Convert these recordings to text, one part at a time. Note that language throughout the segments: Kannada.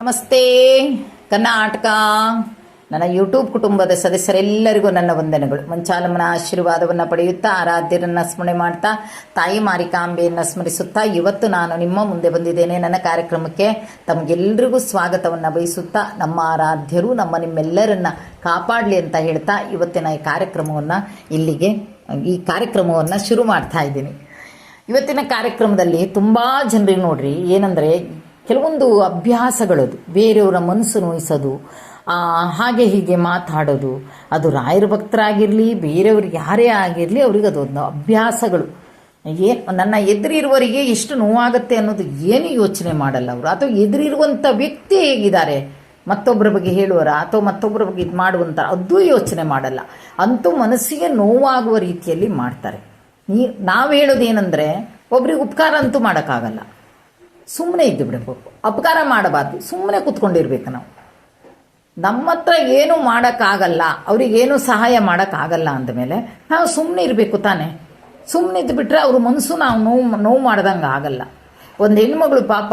ನಮಸ್ತೆ. ಕರ್ನಾಟಕ. ನನ್ನ ಯೂಟ್ಯೂಬ್ ಕುಟುಂಬದ ಸದಸ್ಯರೆಲ್ಲರಿಗೂ ನನ್ನ ವಂದನೆಗಳು. ಮಂಚಾಲಮ್ಮನ ಆಶೀರ್ವಾದವನ್ನು ಪಡೆಯುತ್ತಾ, ಆರಾಧ್ಯರನ್ನ ಸ್ಮರಣೆ ಮಾಡ್ತಾ, ತಾಯಿ ಮಾರಿಕಾಂಬೆಯನ್ನು ಸ್ಮರಿಸುತ್ತಾ, ಇವತ್ತು ನಾನು ನಿಮ್ಮ ಮುಂದೆ ಬಂದಿದ್ದೇನೆ. ನನ್ನ ಕಾರ್ಯಕ್ರಮಕ್ಕೆ ತಮಗೆಲ್ಲರಿಗೂ ಸ್ವಾಗತವನ್ನು ಬಯಸುತ್ತಾ, ನಮ್ಮ ಆರಾಧ್ಯರು, ನಮ್ಮ ನಿಮ್ಮೆಲ್ಲರನ್ನ ಕಾಪಾಡಲಿ ಅಂತ ಹೇಳ್ತಾ, ಇವತ್ತಿನ ಈ ಕಾರ್ಯಕ್ರಮವನ್ನು ಇಲ್ಲಿಗೆ, ಈ ಕಾರ್ಯಕ್ರಮವನ್ನು ಶುರು ಮಾಡ್ತಾ ಇದ್ದೀನಿ. ಇವತ್ತಿನ ಕಾರ್ಯಕ್ರಮದಲ್ಲಿ ತುಂಬ ಜನರಿಗೆ ನೋಡ್ರಿ, ಏನಂದರೆ ಕೆಲವೊಂದು ಅಭ್ಯಾಸಗಳದು. ಬೇರೆಯವರ ಮನಸ್ಸು ನೋಯಿಸೋದು ಹಾಗೆ ಹೀಗೆ ಮಾತಾಡೋದು. ಅದು ರಾಯರ ಭಕ್ತರಾಗಿರಲಿ ಬೇರೆಯವ್ರಿಗೆ ಯಾರೇ ಆಗಿರಲಿ ಅವ್ರಿಗೆ ಅದೊಂದು ಅಭ್ಯಾಸಗಳು. ಏನು ನನ್ನ ಎದುರಿರುವವರಿಗೆ ಎಷ್ಟು ನೋವಾಗುತ್ತೆ ಅನ್ನೋದು ಏನು ಯೋಚನೆ ಮಾಡಲ್ಲ ಅವರು. ಅಥವಾ ಎದುರಿರುವಂಥ ವ್ಯಕ್ತಿ ಹೇಗಿದ್ದಾರೆ? ಮತ್ತೊಬ್ಬರ ಬಗ್ಗೆ ಹೇಳುವರ? ಅಥವಾ ಮತ್ತೊಬ್ಬರ ಬಗ್ಗೆ ಇದು ಮಾಡುವಂಥ ಅದು ಯೋಚನೆ ಮಾಡಲ್ಲ. ಅಂತೂ ಮನಸ್ಸಿಗೆ ನೋವಾಗುವ ರೀತಿಯಲ್ಲಿ ಮಾಡ್ತಾರೆ. ನೀ, ನಾವು ಹೇಳೋದೇನೆಂದರೆ, ಒಬ್ರಿಗೆ ಉಪಕಾರ ಅಂತೂ ಮಾಡೋಕ್ಕಾಗಲ್ಲ. ಸುಮ್ಮನೆ ಇದ್ದು ಬಿಡಬೇಕು ಅಪಕಾರ ಮಾಡಬಾರ್ದು. ಸುಮ್ಮನೆ ಕೂತ್ಕೊಂಡಿರ್ಬೇಕು ನಾವು. ನಮ್ಮ ಹತ್ರ ಏನು ಮಾಡೋಕ್ಕಾಗಲ್ಲ ಅವ್ರಿಗೇನು ಸಹಾಯ ಮಾಡೋಕ್ಕಾಗಲ್ಲ ಅಂದಮೇಲೆ ನಾವು ಸುಮ್ಮನೆ ಇರಬೇಕು ತಾನೇ. ಸುಮ್ಮನೆ ಇದ್ದು ಬಿಟ್ರೆ ಅವ್ರ ಮನಸ್ಸು ನಾವು ನೋವು ನೋವು ಮಾಡ್ದಂಗೆ ಆಗಲ್ಲ. ಒಂದು ಹೆಣ್ಮಗಳು ಪಾಪ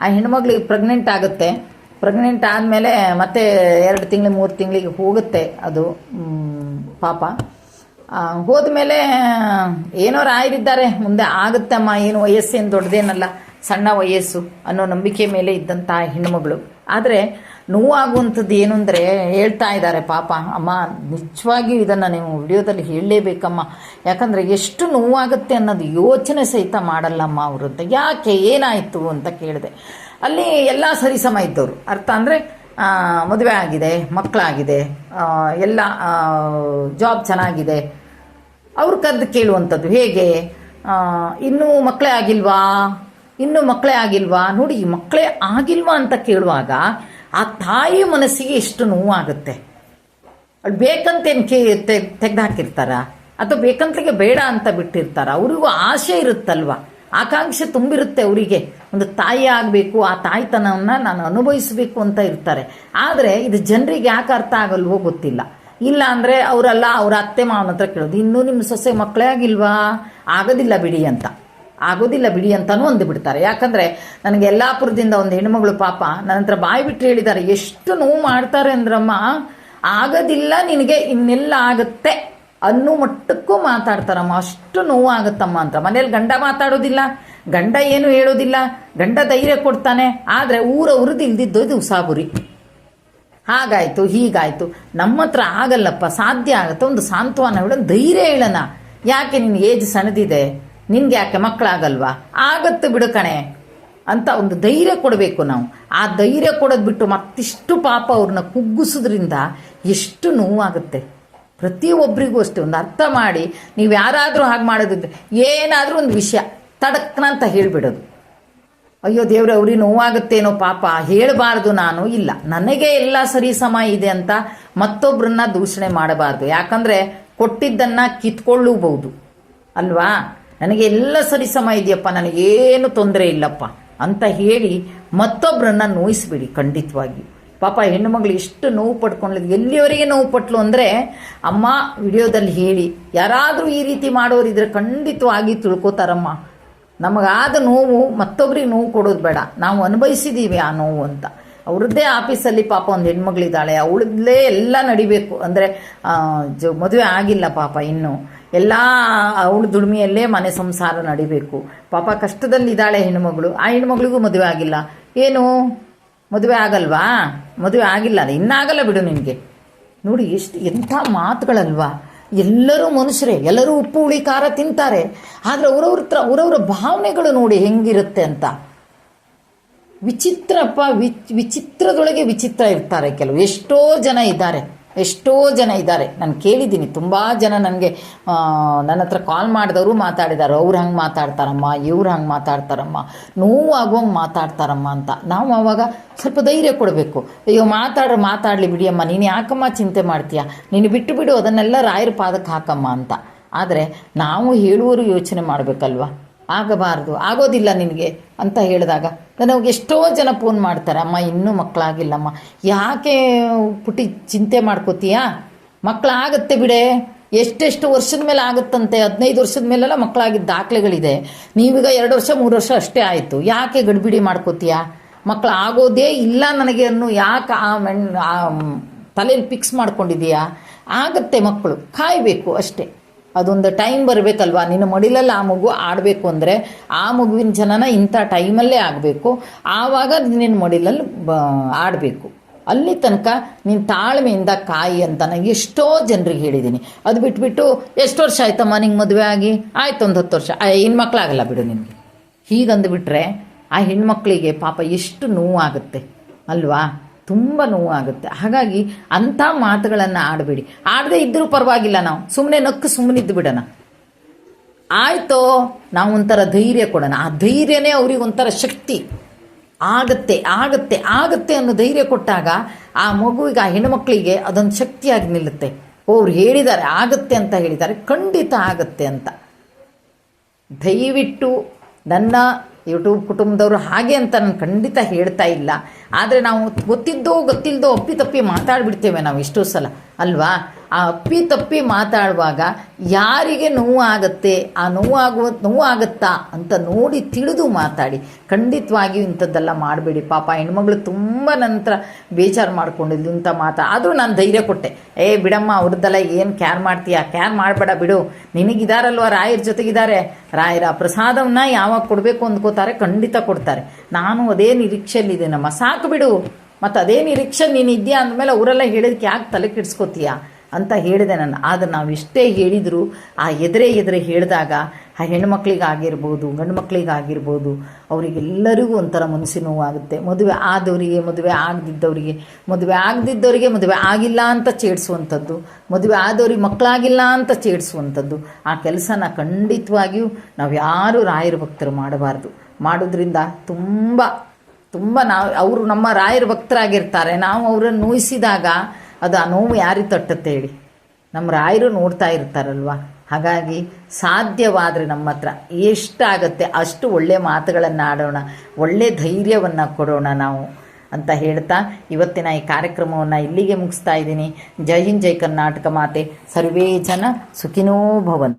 ಆ ಹೆಣ್ಮಗಳಿಗೆ ಪ್ರೆಗ್ನೆಂಟ್ ಆಗುತ್ತೆ. ಪ್ರೆಗ್ನೆಂಟ್ ಆದಮೇಲೆ ಮತ್ತೆ ಎರಡು ತಿಂಗಳು ಮೂರು ತಿಂಗಳಿಗೆ ಹೋಗುತ್ತೆ ಅದು ಪಾಪ. ಆ, ಹೋದ್ಮೇಲೆ ಏನೋ ರಾಯರಿದ್ದಾರೆ. ಮುಂದೆ ಆಗುತ್ತಮ್ಮ ಏನು ವಯಸ್ಸೇನು ದೊಡ್ಡದೇನಲ್ಲ. ಸಣ್ಣ ವಯಸ್ಸು ಅನ್ನೋ ನಂಬಿಕೆ ಮೇಲೆ ಇದ್ದಂಥ ಹೆಣ್ಣುಮಗಳು. ಆದರೆ ನೋವಾಗುವಂಥದ್ದು ಏನು ಅಂದರೆ ಹೇಳ್ತಾ ಇದ್ದಾರೆ ಪಾಪ, ಅಮ್ಮ, ನಿಜವಾಗಿಯೂ ಇದನ್ನು ನೀವು ವಿಡಿಯೋದಲ್ಲಿ ಹೇಳಲೇಬೇಕಮ್ಮ. ಯಾಕಂದರೆ ಎಷ್ಟು ನೋವಾಗುತ್ತೆ ಅನ್ನೋದು ಯೋಚನೆ ಸಹಿತ ಮಾಡಲ್ಲಮ್ಮ ಅವರು ಅಂತ. ಯಾಕೆ, ಏನಾಯಿತು ಅಂತ ಕೇಳಿದೆ. ಅಲ್ಲಿ ಎಲ್ಲ ಸರಿಸಮ ಇದ್ದವರು. ಅರ್ಥ ಅಂದರೆ ಮದುವೆ ಆಗಿದೆ ಮಕ್ಕಳಾಗಿದೆ ಎಲ್ಲ ಜಾಬ್ ಚೆನ್ನಾಗಿದೆ. ಅವ್ರು ಕದ್ದು ಕೇಳುವಂಥದ್ದು ಹೇಗೆ? ಇನ್ನೂ ಮಕ್ಕಳೇ ಆಗಿಲ್ವಾ? ಇನ್ನೂ ಮಕ್ಕಳೇ ಆಗಿಲ್ವಾ? ನೋಡಿ ಮಕ್ಕಳೇ ಆಗಿಲ್ವಾ ಅಂತ ಕೇಳುವಾಗ ಆ ತಾಯಿ ಮನಸ್ಸಿಗೆ ಎಷ್ಟು ನೋವಾಗುತ್ತೆ. ಬೇಕಂತ ಬೇಕಂತೇನು ಕೇ ತೆಗೆದು ಹಾಕಿರ್ತಾರ ಅಥವಾ ಬೇಕಂತಲಿಗೆ ಬೇಡ ಅಂತ ಬಿಟ್ಟಿರ್ತಾರ? ಅವ್ರಿಗೂ ಆಸೆ ಇರುತ್ತಲ್ವ? ಆಕಾಂಕ್ಷೆ ತುಂಬಿರುತ್ತೆ ಅವರಿಗೆ. ಒಂದು ತಾಯಿ ಆಗಬೇಕು, ಆ ತಾಯ್ತನವನ್ನು ನಾನು ಅನುಭವಿಸಬೇಕು ಅಂತ ಇರ್ತಾರೆ. ಆದರೆ ಇದು ಜನರಿಗೆ ಯಾಕೆ ಅರ್ಥ ಆಗಲ್ವೋ ಗೊತ್ತಿಲ್ಲ. ಇಲ್ಲ ಅಂದರೆ ಅವರೆಲ್ಲ, ಅವರ ಅತ್ತೆ ಮಾವನ ಹತ್ರ ಕೇಳೋದು, ಇನ್ನೂ ನಿಮ್ಮ ಸೊಸೆ ಮಕ್ಕಳೇ ಆಗಿಲ್ವಾ? ಆಗೋದಿಲ್ಲ ಬಿಡಿ ಅಂತ. ಆಗೋದಿಲ್ಲ ಬಿಡಿ ಅಂತಾನೂ ಅಂದುಬಿಡ್ತಾರೆ. ಯಾಕಂದರೆ ನನಗೆ ಯಲ್ಲಾಪುರದಿಂದ ಒಂದು ಹೆಣ್ಮಗಳು ಪಾಪ ನನ್ನ ಹತ್ರ ಬಾಯಿ ಬಿಟ್ಟು ಹೇಳಿದ್ದಾರೆ, ಎಷ್ಟು ನೋವು ಮಾಡ್ತಾರೆ ಅಂದ್ರಮ್ಮ, ಆಗೋದಿಲ್ಲ ನಿನಗೆ, ಇನ್ನೆಲ್ಲ ಆಗುತ್ತೆ. ಅನ್ನೋ ಮಟ್ಟಕ್ಕೂ ಮಾತಾಡ್ತಾರಮ್ಮ, ಅಷ್ಟು ನೋವು ಆಗುತ್ತಮ್ಮ ಅಂತ. ಮನೇಲಿ ಗಂಡ ಮಾತಾಡೋದಿಲ್ಲ, ಗಂಡ ಏನು ಹೇಳೋದಿಲ್ಲ, ಗಂಡ ಧೈರ್ಯ ಕೊಡ್ತಾನೆ, ಆದರೆ ಊರ ಉರಿದು ಇಲ್ದಿದ್ದು ಇದು ಉಸಾಬುರಿ ಹಾಗಾಯ್ತು, ಹೀಗಾಯ್ತು. ನಮ್ಮ ಹತ್ರ ಆಗಲ್ಲಪ್ಪ, ಸಾಧ್ಯ ಆಗುತ್ತೆ. ಒಂದು ಸಾಂತ್ವನ ಹೇಳೋ ಧೈರ್ಯ ಹೇಳೋಣ. ಯಾಕೆ ನಿನ್ನ ಏಜ್ ಸಣ್ಣದಿದೆ? ನಿನ್ಗೆ ಯಾಕೆ ಮಕ್ಕಳಾಗಲ್ವಾ? ಆಗುತ್ತೆ ಬಿಡು ಕಣೆ. ಅಂತ ಒಂದು ಧೈರ್ಯ ಕೊಡಬೇಕು ನಾವು. ಆ ಧೈರ್ಯ ಕೊಡೋದು ಬಿಟ್ಟು ಮತ್ತಿಷ್ಟು ಪಾಪ ಅವ್ರನ್ನ ಕುಗ್ಗಿಸೋದ್ರಿಂದ ಎಷ್ಟು ನೋವಾಗುತ್ತೆ. ಪ್ರತಿಯೊಬ್ಬರಿಗೂ ಅಷ್ಟೇ. ಒಂದು ಅರ್ಥ ಮಾಡಿ, ನೀವು ಯಾರಾದರೂ ಹಾಗೆ ಮಾಡೋದಿದ್ರೆ ಏನಾದರೂ ಒಂದು ವಿಷಯ, ತಡಕ್ನ ಅಂತ ಹೇಳಿಬಿಡೋದು. ಅಯ್ಯೋ ದೇವ್ರೆ, ಅವ್ರಿಗೆ ನೋವಾಗುತ್ತೇನೋ ಪಾಪ, ಹೇಳಬಾರ್ದು ನಾನು. ಇಲ್ಲ, ನನಗೆ ಎಲ್ಲ ಸರಿ ಸಮ ಇದೆ ಅಂತ ಮತ್ತೊಬ್ಬರನ್ನ ದೂಷಣೆ ಮಾಡಬಾರ್ದು. ಯಾಕಂದ್ರೆ ಕೊಟ್ಟಿದ್ದನ್ನ ಕಿತ್ಕೊಳ್ಳಬಹುದು. ಅಲ್ವಾ? ನನಗೆ ಎಲ್ಲ ಸರಿ ಸಮ ಇದೆಯಪ್ಪ, ನನಗೇನು ತೊಂದರೆ ಇಲ್ಲಪ್ಪ ಅಂತ ಹೇಳಿ ಮತ್ತೊಬ್ಬರನ್ನ ನೋಯಿಸ್ಬಿಡಿ ಖಂಡಿತವಾಗಿ. ಪಾಪ ಹೆಣ್ಣುಮಗಳು ಎಷ್ಟು ನೋವು ಪಡ್ಕೊಂಡಿದ್ದು ಎಲ್ಲಿಯವರೆಗೆ ನೋವು ಪಟ್ಲು ಅಂದರೆ ಅಮ್ಮ ವಿಡಿಯೋದಲ್ಲಿ ಹೇಳಿ, ಯಾರಾದರೂ ಈ ರೀತಿ ಮಾಡೋರಿದ್ರೆ ಖಂಡಿತವಾಗಿ ತಿಳ್ಕೊತಾರಮ್ಮ. ನಮಗಾದ ನೋವು ಮತ್ತೊಬ್ಬರಿಗೆ ನೋವು ಕೊಡೋದು ಬೇಡ. ನಾವು ಅನುಭವಿಸಿದ್ದೀವಿ ಆ ನೋವು ಅಂತ. ಅವ್ರದ್ದೇ ಆಫೀಸಲ್ಲಿ ಪಾಪ ಒಂದು ಹೆಣ್ಮಗಳಿದ್ದಾಳೆ ಅವಳದ್ಲೇ ಎಲ್ಲ ನಡಿಬೇಕು. ಅಂದರೆ ಮದುವೆ ಆಗಿಲ್ಲ ಪಾಪ ಇನ್ನು. ಎಲ್ಲ ಅವಳು ದುಡಿಮೆಯಲ್ಲೇ ಮನೆ ಸಂಸಾರ ನಡಿಬೇಕು. ಪಾಪ ಕಷ್ಟದಲ್ಲಿದ್ದಾಳೆ ಹೆಣ್ಮಗಳು ಆ ಹೆಣ್ಮಗಳಿಗೂ ಮದುವೆ ಆಗಿಲ್ಲ. ಏನು? ಮದುವೆ ಆಗಲ್ವಾ? ಮದುವೆ ಆಗಿಲ್ಲ ಅದು ಇನ್ನಾಗಲ್ಲ ಬಿಡು ನಿನಗೆ. ನೋಡಿ, ಎಷ್ಟು, ಎಂಥ ಮಾತುಗಳಲ್ವಾ. ಎಲ್ಲರೂ ಮನುಷ್ಯರೇ. ಎಲ್ಲರೂ ಉಪ್ಪು, ಹುಳಿ, ಖಾರ ತಿಂತಾರೆ. ಆದರೆ ಅವರವ್ರ ಹತ್ರ, ಅವರವರ ಭಾವನೆಗಳು ನೋಡಿ ಹೆಂಗಿರುತ್ತೆ ಅಂತ. ವಿಚಿತ್ರಪ್ಪ, ವಿಚ್, ವಿಚಿತ್ರದೊಳಗೆ ವಿಚಿತ್ರ ಇರ್ತಾರೆ ಕೆಲವು. ಎಷ್ಟೋ ಜನ ಇದ್ದಾರೆ. ಎಷ್ಟೋ ಜನ ಇದ್ದಾರೆ. ನಾನು ಕೇಳಿದ್ದೀನಿ, ತುಂಬ ಜನ ನನಗೆ ನನ್ನ ಹತ್ರ ಕಾಲ್ ಮಾಡಿದವರು ಮಾತಾಡಿದ್ದಾರೆ ಅವ್ರು ಹಂಗೆ ಮಾತಾಡ್ತಾರಮ್ಮ, ಇವ್ರು ಹಂಗೆ ಮಾತಾಡ್ತಾರಮ್ಮ, ನೋವು ಆಗುವಂಗೆ ಮಾತಾಡ್ತಾರಮ್ಮ ಅಂತ. ನಾವು ಆವಾಗ ಸ್ವಲ್ಪ ಧೈರ್ಯ ಕೊಡಬೇಕು. ಅಯ್ಯೋ, ಮಾತಾಡ್ರೆ ಮಾತಾಡಲಿ ಬಿಡಿಯಮ್ಮ, ನೀನು ಯಾಕಮ್ಮ ಚಿಂತೆ ಮಾಡ್ತೀಯ? ನೀನು ಬಿಟ್ಟು ಬಿಡು ಅದನ್ನೆಲ್ಲ ರಾಯರ ಪಾದಕ್ಕೆ ಹಾಕಮ್ಮ ಅಂತ. ಆದರೆ ನಾವು ಹೇಳುವರು ಯೋಚನೆ ಮಾಡಬೇಕಲ್ವಾ? ಆಗಬಾರ್ದು, ಆಗೋದಿಲ್ಲ ನಿನಗೆ ಅಂತ ಹೇಳಿದಾಗ. ನನಗೆ ಎಷ್ಟೋ ಜನ ಫೋನ್ ಮಾಡ್ತಾರೆ, ಅಮ್ಮ, ಇನ್ನೂ ಮಕ್ಕಳಾಗಿಲ್ಲಮ್ಮ ಯಾಕೆ ಪುಟಿ ಚಿಂತೆ ಮಾಡ್ಕೋತೀಯಾ? ಮಕ್ಕಳಾಗತ್ತೆ ಬಿಡೆ. ಎಷ್ಟೆಷ್ಟು ವರ್ಷದ ಮೇಲೆ ಆಗುತ್ತಂತೆ? ಹದಿನೈದು ವರ್ಷದ ಮೇಲೆಲ್ಲ ಮಕ್ಕಳಾಗಿದ್ದ ದಾಖಲೆಗಳಿದೆ. ನೀವೀಗ ಎರಡು ವರ್ಷ, ಮೂರು ವರ್ಷ ಅಷ್ಟೇ ಆಯಿತು. ಯಾಕೆ ಗಡಿಬಿಡಿ ಮಾಡ್ಕೋತೀಯಾ? ಮಕ್ಕಳು ಆಗೋದೇ ಇಲ್ಲ ನನಗೆ ಅನ್ನು ಯಾಕೆ ಆ ಮೆಣ್ ಆ, ತಲೆಯಲ್ಲಿ ಫಿಕ್ಸ್ ಮಾಡ್ಕೊಂಡಿದೀಯಾ ಆಗತ್ತೆ ಮಕ್ಕಳು ಕಾಯಬೇಕು ಅಷ್ಟೇ. ಅದೊಂದು ಟೈಮ್ ಬರಬೇಕಲ್ವಾ? ನಿನ್ನ ಮಡಿಲಲ್ಲಿ ಆ ಮಗು ಆಡಬೇಕು ಅಂದರೆ ಆ ಮಗುವಿನ ಜನನ ಇಂಥ ಟೈಮಲ್ಲೇ ಆಗಬೇಕು. ಆವಾಗ ನಿನ್ನ ಮಡಿಲಲ್ಲಿ ಬ, ಆಡಬೇಕು. ಅಲ್ಲಿ ತನಕ ನಿನ್ನ ತಾಳ್ಮೆಯಿಂದ ಕಾಯಿ ಅಂತ ನಾನು ಎಷ್ಟೋ ಜನರಿಗೆ ಹೇಳಿದ್ದೀನಿ. ಅದು ಬಿಟ್ಬಿಟ್ಟು ಎಷ್ಟು ವರ್ಷ ಆಯ್ತಮ್ಮ ನಿಂಗೆ ಮದುವೆ ಆಗಿ? ಆಯ್ತು ಒಂದು ಹತ್ತು ವರ್ಷ. ಹೆಣ್ಮಕ್ಳಾಗಲ್ಲ ಬಿಡು ನಿನಗೆ. ಹೀಗಂದುಬಿಟ್ರೆ ಆ ಹೆಣ್ಮಕ್ಳಿಗೆ ಪಾಪ ಎಷ್ಟು ನೋವಾಗುತ್ತೆ. ಅಲ್ವಾ? ತುಂಬ ನೋವಾಗುತ್ತೆ. ಹಾಗಾಗಿ ಅಂಥ ಮಾತುಗಳನ್ನು ಆಡಬೇಡಿ. ಆಡದೇ ಇದ್ದರೂ ಪರವಾಗಿಲ್ಲ ನಾವು. ಸುಮ್ಮನೆ ನಕ್ಕು ಸುಮ್ಮನಿದ್ದು ಬಿಡೋಣ. ಆಯ್ತೋ, ನಾವು ಒಂಥರ ಧೈರ್ಯ ಕೊಡೋಣ. ಆ ಧೈರ್ಯನೇ ಅವ್ರಿಗೆ ಒಂಥರ ಶಕ್ತಿ. ಆಗತ್ತೆ ಆಗತ್ತೆ ಆಗತ್ತೆ ಅನ್ನೋ ಧೈರ್ಯ ಕೊಟ್ಟಾಗ ಆ ಮಗುವಿಗೆ, ಆ ಹೆಣ್ಣುಮಕ್ಕಳಿಗೆ ಅದೊಂದು ಶಕ್ತಿಯಾಗಿ ನಿಲ್ಲುತ್ತೆ. ಅವ್ರು ಹೇಳಿದ್ದಾರೆ, ಆಗತ್ತೆ ಅಂತ ಹೇಳಿದ್ದಾರೆ. ಖಂಡಿತ ಆಗತ್ತೆ ಅಂತ. ದಯವಿಟ್ಟು ನನ್ನ ಯೂಟ್ಯೂಬ್ ಕುಟುಂಬದವರು ಹಾಗೆ ಅಂತ ನಾನು ಖಂಡಿತ ಹೇಳ್ತಾ ಇಲ್ಲ. ಆದರೆ ನಾವು ಗೊತ್ತಿದ್ದೋ ಗೊತ್ತಿಲ್ಲದೋ ಅಪ್ಪಿ ತಪ್ಪಿ ಮಾತಾಡ್ಬಿಡ್ತೇವೆ ನಾವು ಎಷ್ಟೋ ಸಲ. ಅಲ್ವಾ? ಆ ಅಪ್ಪಿ ತಪ್ಪಿ ಮಾತಾಡುವಾಗ ಯಾರಿಗೆ ನೋವಾಗತ್ತೆ, ಆ ನೋವಾಗುವ, ನೋವಾಗತ್ತಾ ಅಂತ ನೋಡಿ ತಿಳಿದು ಮಾತಾಡಿ. ಖಂಡಿತವಾಗಿಯೂ ಇಂಥದ್ದೆಲ್ಲ ಮಾಡಬೇಡಿ. ಪಾಪ ಹೆಣ್ಮಗಳು ತುಂಬ ನಂತರ ಬೇಜಾರು ಮಾಡ್ಕೊಂಡಿದ್ಲು ಇಂಥ ಮಾತಾ. ಆದರೂ ನಾನು ಧೈರ್ಯ ಕೊಟ್ಟೆ. ಏ, ಬಿಡಮ್ಮ, ಅವ್ರದ್ದೆಲ್ಲ ಏನು ಕ್ಯಾರ್ ಮಾಡ್ತೀಯ? ಕ್ಯಾರ್ ಮಾಡಬೇಡ ಬಿಡು. ನಿನಗಿದಾರಲ್ವ? ರಾಯರ ಜೊತೆಗಿದ್ದಾರೆ ರಾಯರ ಪ್ರಸಾದವನ್ನ ಯಾವಾಗ ಕೊಡಬೇಕು ಅಂದ್ಕೋತಾರೆ, ಖಂಡಿತ ಕೊಡ್ತಾರೆ. ನಾನು ಅದೇ ನಿರೀಕ್ಷೆಯಲ್ಲಿದ್ದೇನಮ್ಮ. ಸಾಕು ಬಿಡು. ಮತ್ತು ಅದೇ ನಿರೀಕ್ಷೆ ನೀನು ಇದೆಯಾ ಅಂದಮೇಲೆ ಅವರೆಲ್ಲ ಹೇಳಿದಕ್ಕೆ ಯಾಕೆ ತಲೆ ಕೆಡಿಸ್ಕೋತೀಯಾ? ಅಂತ ಹೇಳಿದೆ ನಾನು. ಆದರೆ ನಾವು ಇಷ್ಟೇ ಹೇಳಿದರೂ, ಆ ಎದುರೇ ಎದುರೇ ಹೇಳಿದಾಗ, ಆ ಹೆಣ್ಮಕ್ಳಿಗಾಗಿರ್ಬೋದು ಗಂಡು ಮಕ್ಕಳಿಗಾಗಿರ್ಬೋದು ಅವರಿಗೆಲ್ಲರಿಗೂ ಒಂಥರ ಮನಸ್ಸು ನೋವಾಗುತ್ತೆ. ಮದುವೆ ಆದವರಿಗೆ ಮದುವೆ ಆಗದಿದ್ದವರಿಗೆ ಮದುವೆ ಆಗದಿದ್ದವರಿಗೆ ಮದುವೆ ಆಗಿಲ್ಲ ಅಂತ ಚೇಡಿಸುವಂಥದ್ದು ಮದುವೆ ಆದವ್ರಿಗೆ ಮಕ್ಕಳಾಗಿಲ್ಲ ಅಂತ ಚೇಡಿಸುವಂಥದ್ದು ಆ ಕೆಲಸನ ಖಂಡಿತವಾಗಿಯೂ ನಾವು ಯಾರು ರಾಯರ ಭಕ್ತರು ಮಾಡಬಾರ್ದು. ಮಾಡೋದ್ರಿಂದ ತುಂಬ ತುಂಬ ನಾವು, ಅವರು ನಮ್ಮ ರಾಯರ ಭಕ್ತರಾಗಿರ್ತಾರೆ. ನಾವು ಅವರನ್ನು ನೋಯಿಸಿದಾಗ ಅದು ಆ ನೋವು ಯಾರಿಗೆ ತಟ್ಟುತ್ತೆ ಹೇಳಿ? ನಮ್ಮ ರಾಯರು ನೋಡ್ತಾ ಇರ್ತಾರಲ್ವ? ಹಾಗಾಗಿ ಸಾಧ್ಯವಾದರೆ ನಮ್ಮ ಹತ್ರ ಎಷ್ಟಾಗತ್ತೆ ಅಷ್ಟು ಒಳ್ಳೆ ಮಾತುಗಳನ್ನು ಆಡೋಣ, ಒಳ್ಳೆ ಧೈರ್ಯವನ್ನು ಕೊಡೋಣ ನಾವು ಅಂತ ಹೇಳ್ತಾ ಇವತ್ತಿನ ಈ ಕಾರ್ಯಕ್ರಮವನ್ನು ಇಲ್ಲಿಗೆ ಮುಗಿಸ್ತಾ ಇದ್ದೀನಿ. ಜೈ ಹಿಂದ್, ಜೈ ಕರ್ನಾಟಕ ಮಾತೆ. ಸರ್ವೇ ಜನ ಸುಖಿನೋ ಭವನ್